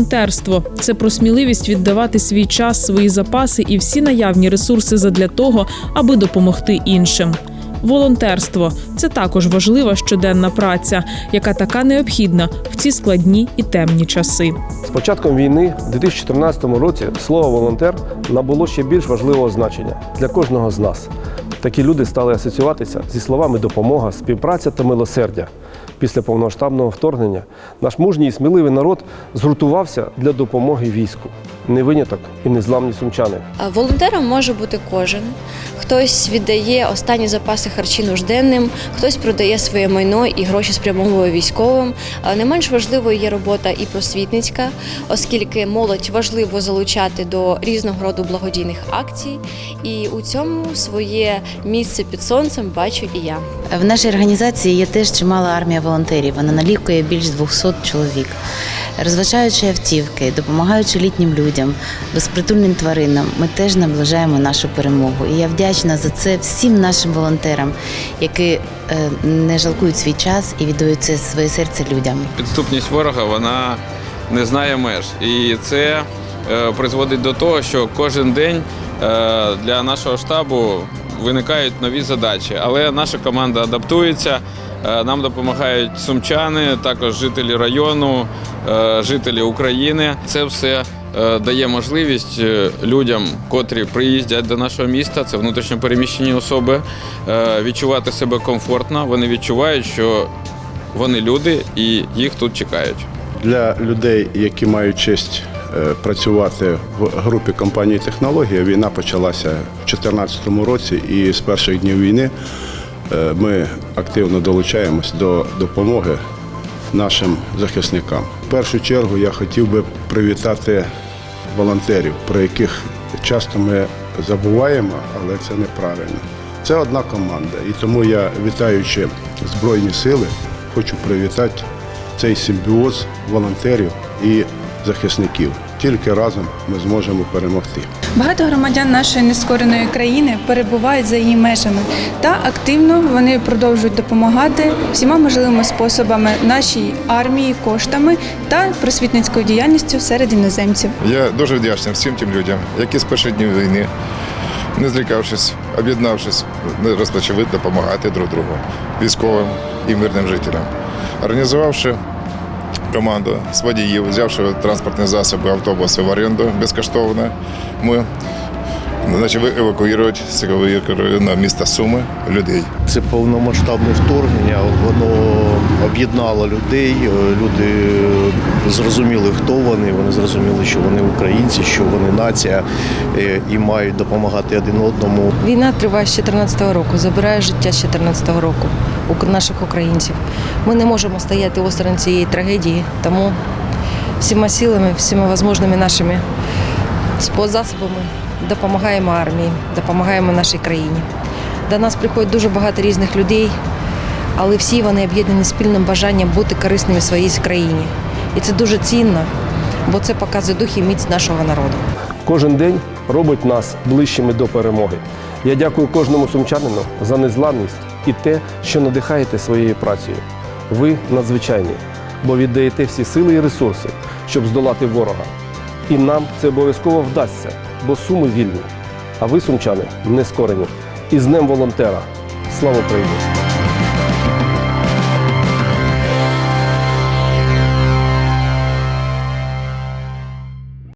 Волонтерство це про сміливість віддавати свій час, свої запаси і всі наявні ресурси задля того, аби допомогти іншим. Волонтерство це також важлива щоденна праця, яка така необхідна в ці складні і темні часи. З початком війни, у 2014 році, слово волонтер набуло ще більш важливого значення для кожного з нас. Такі люди стали асоціюватися зі словами допомога, співпраця та милосердя. Після повномасштабного вторгнення наш мужній і сміливий народ згуртувався для допомоги війську. Не виняток і незламні сумчани. Волонтером може бути кожен. Хтось віддає останні запаси харчі нужденним, хтось продає своє майно і гроші спрямовує військовим. Не менш важливою є робота і просвітницька, оскільки молодь важливо залучати до різного роду благодійних акцій. І у цьому своє місце під сонцем бачу і я. В нашій організації є теж чимала армія волонтерів. Вона налікує більш 200 чоловік. Розважаючи автівки, допомагаючи літнім людям, безпритульним тваринам, ми теж наближаємо нашу перемогу. І я вдячна за це всім нашим волонтерам, які е, не жалкують свій час і віддають це своє серце людям. Підступність ворога вона не знає меж. І це е, призводить до того, що кожен день е, для нашого штабу виникають нові задачі. Але наша команда адаптується. Е, Нам допомагають сумчани, також жителі району, е, жителі України. Це все е, дає можливість людям, котрі приїздять до нашого міста, це внутрішньо переміщені особи, відчувати себе комфортно. Вони відчувають, що вони люди і їх тут чекають. Для людей, які мають честь працювати в групі компанії Технологія, війна почалася в 2014 році, і з перших днів війни е, ми активно долучаємось до допомоги нашим захисникам. В першу чергу я хотів би привітати волонтерів, про яких часто ми забуваємо, але це неправильно. Це одна команда, і тому я, вітаючи Збройні сили, хочу привітати цей симбіоз волонтерів і захисників. Тільки разом ми зможемо перемогти. Багато громадян нашої нескореної країни перебувають за її межами та активно вони продовжують допомагати всіма можливими способами нашій армії, коштами та просвітницькою діяльністю серед іноземців. Я дуже вдячний всім тим людям, які з перших днів війни, не злякавшись, об'єднавшись, розпочали допомагати друг другу, військовим і мирним жителям. Організувавши команду з водіїв, взявши транспортні засоби, автобуси в оренду безкоштовно, ми почали евакуювати на місто Суми людей. Це повномасштабне вторгнення, воно об'єднало людей. е, Люди зрозуміли, хто вони. Вони зрозуміли, що вони українці, що вони нація е, і мають допомагати один одному. Війна триває з 14-го року, забирає життя з 14-го року наших українців. Ми не можемо стояти осторонь цієї трагедії, тому всіма силами, всіма можливими нашими спецзасобами допомагаємо армії, допомагаємо нашій країні. До нас приходить дуже багато різних людей, але всі вони об'єднані спільним бажанням бути корисними своїй країні. І це дуже цінно, бо це показує дух і міць нашого народу. Кожен день робить нас ближчими до перемоги. Я дякую кожному сумчанину за незламність і те, що надихаєте своєю працею. Ви надзвичайні, бо віддаєте всі сили і ресурси, щоб здолати ворога. І нам це обов'язково вдасться, бо суми вільні. А ви, сумчани, не скорені. І з Днем волонтера. Слава Україні!